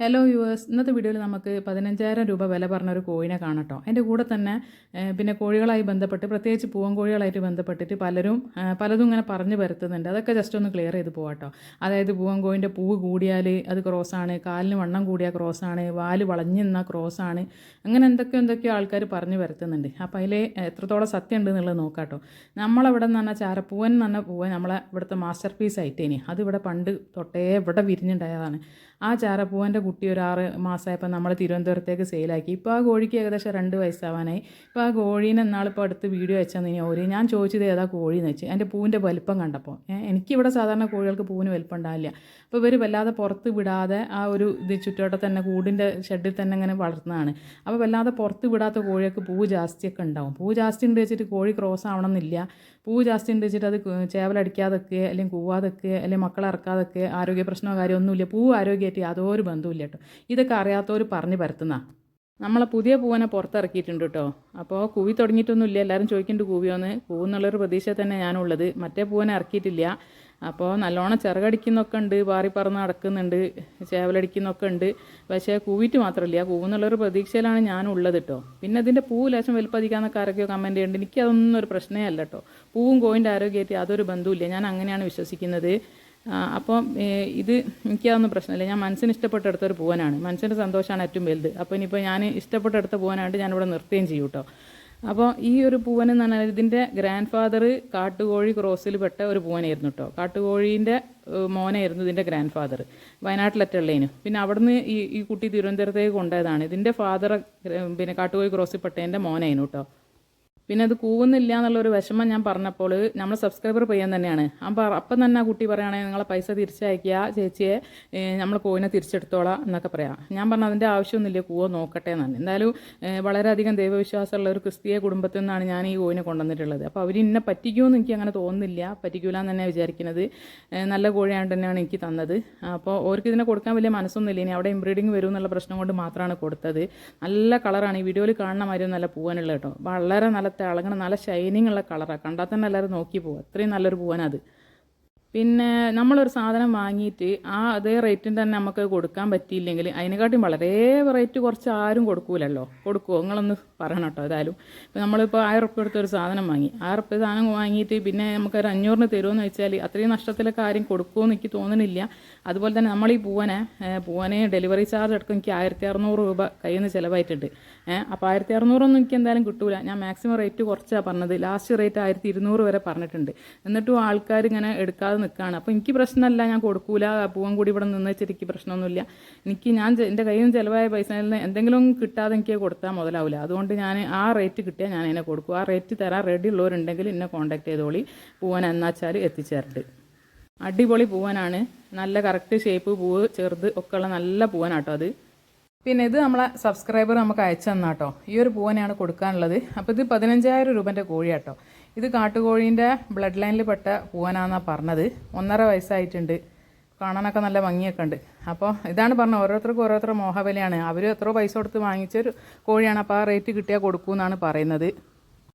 Hello yours ഇന്നത്തെ വീഡിയോയിൽ നമുക്ക് പതിനഞ്ചായിരം രൂപ വില പറഞ്ഞ ഒരു കോഴിനെ കാണട്ടോ എന്റെ കൂടെ തന്നെ പിന്നെ കോഴികളായി ബന്ധപ്പെട്ട് പ്രത്യേകിച്ച് പൂവൻ കോഴികളായിട്ട് ബന്ധപ്പെട്ടിട്ട് പലരും പലതും ഇങ്ങനെ പറഞ്ഞു വരുത്തുന്നുണ്ട് അതൊക്കെ ജസ്റ്റ് ഒന്ന് ക്ലിയർ ചെയ്ത് പോകാട്ടോ അതായത് പൂവൻ കോഴിന്റെ പൂവ് കൂടിയാൽ അത് ക്രോസാണ് കാലിന് വണ്ണം കൂടിയാൽ ക്രോസാണ് വാൽ വളഞ്ഞു നിന്നാൽ ക്രോസാണ് അങ്ങനെ എന്തൊക്കെയോ എന്തൊക്കെയോ ആൾക്കാർ പറഞ്ഞു വരുത്തുന്നുണ്ട് അപ്പോൾ അതിൽ എത്രത്തോളം സത്യം ഉണ്ട് എന്നുള്ളത് നോക്കാട്ടോ നമ്മളവിടെ നിന്ന് പറഞ്ഞാൽ ചാരപ്പൂവൻ എന്ന് പറഞ്ഞ പൂവൻ നമ്മളെ ഇവിടുത്തെ മാസ്റ്റർ പീസ് ആയിട്ടേനി അതിവിടെ പണ്ട് തൊട്ടേ ഇവിടെ വിരിഞ്ഞുണ്ടായതാണ്. ആ ചാരപ്പൂവന്റെ കുട്ടി ഒരു ആറ് മാസമായപ്പോൾ നമ്മൾ തിരുവനന്തപുരത്തേക്ക് സെയിലാക്കി. ഇപ്പോൾ ആ കോഴിക്ക് ഏകദേശം രണ്ട് വയസ്സാവാനായി. ഇപ്പോൾ ആ കോഴീനെ എന്നാളിപ്പോൾ അടുത്ത് വീഡിയോ വെച്ചാൽ ഒരു ഞാൻ ചോദിച്ചത് ഏതാ കോഴി എന്ന് വെച്ച്. എന്റെ പൂവിന്റെ വലിപ്പം കണ്ടപ്പോൾ. എനിക്കിവിടെ സാധാരണ കോഴികൾക്ക് പൂവിന് വലിപ്പം ഉണ്ടാവില്ല. അപ്പോൾ ഇവർ വല്ലാതെ പുറത്ത് വിടാതെ ആ ഒരു ഇത് ചുറ്റോട്ടം തന്നെ കൂടിന്റെ ഷെഡിൽ തന്നെ ഇങ്ങനെ വളർത്തുന്നതാണ്. അപ്പോൾ വല്ലാതെ പുറത്ത് വിടാത്ത കോഴിയൊക്കെ പൂവ് ജാസ്തിയൊക്കെ ഉണ്ടാവും. പൂവ് ജാസ്തി ഉണ്ട് വെച്ചിട്ട് കോഴി ക്രോസ് ആവണമെന്നില്ല. പൂവ് ജാസ്തി ഉണ്ട് വെച്ചിട്ട് അത് ചേവലടിക്കാതെ അല്ലെങ്കിൽ കൂവാതൊക്കെ അല്ലെങ്കിൽ മക്കളെ ഇറക്കാതൊക്കെ ആരോഗ്യ പ്രശ്നമോ കാര്യമൊന്നുമില്ല. പൂവ് ആരോഗ്യമായിട്ട് യാതൊരു ബന്ധവുമില്ല കേട്ടോ ഇതൊക്കെ അറിയാത്തവർ പറഞ്ഞു പരത്തുന്ന. നമ്മളെ പുതിയ പൂവനെ പുറത്തിറക്കിയിട്ടുണ്ട് കേട്ടോ അപ്പോൾ കൂവി തുടങ്ങിയിട്ടൊന്നുമില്ല. എല്ലാവരും ചോദിക്കുന്നുണ്ട് കൂവിയോന്ന്. കൂവെന്നുള്ളൊരു പ്രതീക്ഷ തന്നെ ഞാനുള്ളത്. മറ്റേ പൂവനെ ഇറക്കിയിട്ടില്ല. അപ്പോൾ നല്ലോണം ചിറകടിക്കുന്നൊക്കെ ഉണ്ട്. പാറി പറന്ന് നടക്കുന്നുണ്ട്. ചേവലടിക്കുന്നൊക്കെ ഉണ്ട്. പക്ഷേ കൂവിറ്റ് മാത്രമില്ല കൂവെന്നുള്ളൊരു പ്രതീക്ഷയിലാണ് ഞാനുള്ളത് കേട്ടോ പിന്നെ അതിന്റെ പൂ ലേശം വലുപ്പതിക്കാന്നൊക്കെ ആരൊക്കെയോ കമന്റ് ചെയ്യുന്നുണ്ട്. എനിക്കതൊന്നും ഒരു പ്രശ്നമേ അല്ല കേട്ടോ പൂവും കോയിന്റെ ആരോഗ്യമായിട്ട് യാതൊരു ബന്ധവുമില്ല. ഞാൻ അങ്ങനെയാണ് വിശ്വസിക്കുന്നത്. അപ്പം ഇത് എനിക്കതൊന്നും പ്രശ്നമില്ല. ഞാൻ മനസ്സിന് ഇഷ്ടപ്പെട്ടെടുത്തൊരു പൂവനാണ്. മനസ്സിന്റെ സന്തോഷമാണ് ഏറ്റവും വലുത്. അപ്പോൾ ഇനിയിപ്പോൾ ഞാൻ ഇഷ്ടപ്പെട്ടെടുത്ത പൂവനായിട്ട് ഞാനിവിടെ നിർത്തുകയും ചെയ്യും കേട്ടോ അപ്പോൾ ഈ ഒരു പൂവൻ എന്ന് പറഞ്ഞാൽ ഇതിന്റെ ഗ്രാൻഡ് ഫാദർ കാട്ടുകോഴി ക്രോസിൽ പെട്ട ഒരു പൂവനായിരുന്നു കേട്ടോ കാട്ടുകോഴീന്റെ മോനായിരുന്നു ഇതിന്റെ ഗ്രാൻഡ് ഫാദർ വയനാട്ടിലെറ്റുള്ളതിന് പിന്നെ അവിടുന്ന് ഈ ഈ കുട്ടി തിരുവനന്തപുരത്തേക്ക് കൊണ്ടുപോയതാണ് ഇതിന്റെ ഫാദർ പിന്നെ കാട്ടുകോഴി ക്രോസിൽ പെട്ടതിന്റെ മോനായിരുന്നു കേട്ടോ പിന്നെ അത് കൂവുന്നില്ല എന്നുള്ളൊരു വിഷമം ഞാൻ പറഞ്ഞപ്പോൾ നമ്മൾ സബ്സ്ക്രൈബർ പയ്യൻ തന്നെയാണ്. അപ്പം അപ്പം തന്നെ ആ കുട്ടി പറയുകയാണെങ്കിൽ നിങ്ങളെ പൈസ തിരിച്ചയക്കുക ചേച്ചിയെ നമ്മൾ കോയിനെ തിരിച്ചെടുത്തോളാം എന്നൊക്കെ പറയാം. ഞാൻ പറഞ്ഞു അതിന്റെ ആവശ്യമൊന്നുമില്ല കൂവ നോക്കട്ടെ എന്നാണ് എന്തായാലും വളരെയധികം ദൈവവിശ്വാസമുള്ള ഒരു ക്രിസ്തീയ കുടുംബത്തിൽ നിന്നാണ് ഞാൻ ഈ കോയിനെ കൊണ്ടുവന്നിട്ടുള്ളത്. അപ്പോൾ അവർ ഇന്നെ പറ്റിക്കുമെന്ന് എനിക്ക് അങ്ങനെ തോന്നുന്നില്ല. പറ്റിക്കൂല എന്ന് തന്നെയാണ് വിചാരിക്കുന്നത് നല്ല കോഴിയാണ് തന്നെയാണ് എനിക്ക് തന്നത്. അപ്പോൾ അവർക്ക് ഇതിനെ കൊടുക്കാൻ വലിയ മനസ്സൊന്നുമില്ല. ഇനി അവിടെ എംബ്രീഡിങ് വരും എന്നുള്ള പ്രശ്നം കൊണ്ട് മാത്രമാണ് കൊടുത്തത്. നല്ല കളറാണ്. ഈ വീഡിയോയിൽ കാണുന്ന മാതിരി നല്ല പൂവാനുള്ള കേട്ടോ. വളരെ നല്ല തിളങ്ങണ നല്ല ഷൈനിങ് ഉള്ള കളറാണ് കണ്ടാൽ തന്നെ എല്ലാവരും നോക്കി പോകും അത്രയും നല്ലൊരു പൂവാനത് പിന്നെ നമ്മളൊരു സാധനം വാങ്ങിയിട്ട് ആ അതേ റേറ്റിന് തന്നെ നമുക്ക് കൊടുക്കാൻ പറ്റിയില്ലെങ്കിൽ അതിനെക്കാട്ടിയും വളരെ റേറ്റ് കുറച്ച് ആരും കൊടുക്കൂലല്ലോ. കൊടുക്കുമോ നിങ്ങളൊന്ന് പറയണം കേട്ടോ ഏതായാലും. ഇപ്പം നമ്മളിപ്പോൾ ആയിരം ഉറുപ്പ്യ എടുത്ത ഒരു സാധനം വാങ്ങി. ആയിരം ഉറുപ്പ്യ സാധനം വാങ്ങിയിട്ട് പിന്നെ നമുക്ക് ഒരു അഞ്ഞൂറിന് തരുമെന്ന് വെച്ചാൽ അത്രയും നഷ്ടത്തിലൊക്കെ ആരും കൊടുക്കുമെന്ന് എനിക്ക് തോന്നുന്നില്ല അതുപോലെ തന്നെ നമ്മൾ ഈ പൂവനെ പൂവനെ ഡെലിവറി ചാർജ് അടക്കം എനിക്ക് ആയിരത്തി അറുന്നൂറ് രൂപ കയ്യിൽ നിന്ന് ചിലവായിട്ടുണ്ട്. അപ്പോൾ ആയിരത്തി അറുന്നൂറൊന്നും എനിക്ക് എന്തായാലും കിട്ടൂല. ഞാൻ മാക്സിമം റേറ്റ് കുറച്ചാണ് പറഞ്ഞത്. ലാസ്റ്റ് റേറ്റ് ആയിരത്തി ഇരുന്നൂറ് വരെ പറഞ്ഞിട്ടുണ്ട്. എന്നിട്ടും ആൾക്കാർ ഇങ്ങനെ എടുക്കാതെ നിൽക്കുകയാണ്. അപ്പോൾ എനിക്ക് പ്രശ്നമല്ല ഞാൻ കൊടുക്കൂല പൂവൻ കൂടി ഇവിടെ നിന്ന് വെച്ചിട്ട് എനിക്ക് പ്രശ്നമൊന്നുമില്ല. എനിക്ക് ഞാൻ എന്റെ കയ്യിൽ നിന്ന് ചിലവായ പൈസയിൽ നിന്ന് എന്തെങ്കിലും കിട്ടാതെ എനിക്ക് കൊടുത്താൽ മുതലാവില്ല അതുകൊണ്ട് ഞാൻ ആ റേറ്റ് കിട്ടിയാൽ ഞാൻ അതിനെ കൊടുക്കും. ആ റേറ്റ് തരാൻ റെഡി ഉള്ളവരുണ്ടെങ്കിൽ എന്നെ കോൺടാക്ട് ചെയ്തോളി. പൂവൻ എന്നാച്ചാൽ എത്തിച്ചേരണ്ട് അടിപൊളി പൂവനാണ്. നല്ല കറക്റ്റ് ഷേപ്പ് പൂവ് ചെറുത് ഒക്കെ ഉള്ള നല്ല പൂവനാട്ടോ അത്. പിന്നെ ഇത് നമ്മളെ സബ്സ്ക്രൈബർ നമുക്ക് അയച്ചു തന്നാട്ടോ. ഈ ഒരു പൂവനെയാണ് കൊടുക്കാനുള്ളത്. അപ്പോൾ ഇത് പതിനഞ്ചായിരം രൂപന്റെ കോഴിയാട്ടോ. ഇത് കാട്ടുകോഴീന്റെ ബ്ലഡ് ലൈനിൽ പെട്ട പൂവനാണെന്നാണ് പറഞ്ഞത്. ഒന്നര വയസ്സായിട്ടുണ്ട്. കാണാനൊക്കെ നല്ല ഭംഗിയൊക്കെ ഉണ്ട്. അപ്പോൾ ഇതാണ് പറഞ്ഞത് ഓരോരുത്തർക്കും ഓരോരുത്തർ മോഹവിലയാണ് അവർ എത്രയോ പൈസ കൊടുത്ത് വാങ്ങിച്ചൊരു കോഴിയാണ്. അപ്പോൾ ആ റേറ്റ് കിട്ടിയാൽ കൊടുക്കൂ എന്നാണ് പറയുന്നത്.